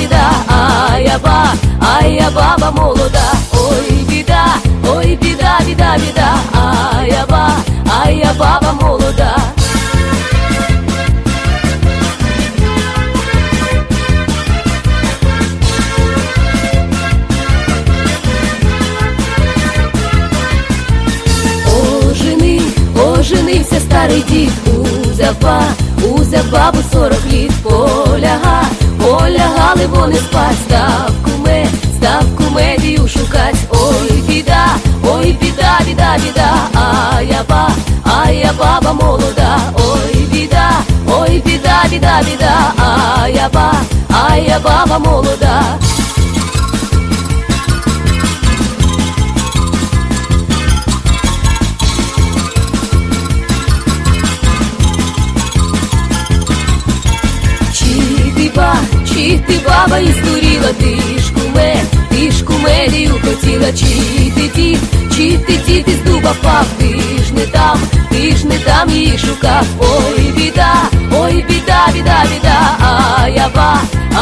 біда, а я ба, а я баба молода, ой біда, ой біда, біда, біда, а я ба, а я баба молода. Ожени, оженився старий дід у заба, у забабу сорок літ поляга полягали вони спать, став куме, став кумедію шукать, ой, біда, ой, біда, біда, біда, а я ба, а я баба молода, ой, біда, ой, біда, біда, біда, а я ба, а я баба молода. Ба, ти баба і здуріла, ти ж куме, ти ж кумедію хотіла, чи ти дід, чи ти дід із дуба впав, ти ж не там, ти ж не там її шукав, ой, біда, ой, біда, біда, біда, а я ба,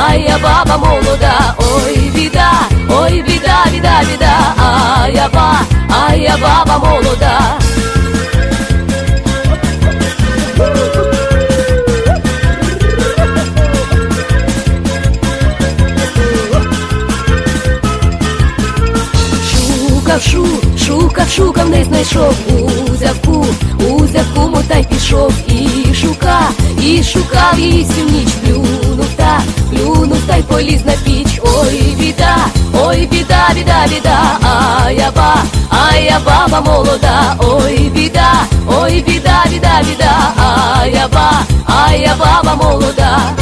а я баба молода, ой, біда, ой, біда, біда, біда, а я ба, а я баба молода. Шукав, не знайшов. Узяв ку, узяв куму та пішов. І шукав, і шукав її всю ніч, плюнув та, плюнув та й поліз на піч. Ой, біда, ой, біда, біда, біда, а я ба, а я баба молода, ой, біда, ой, біда, біда, біда, а я ба, а я баба молода.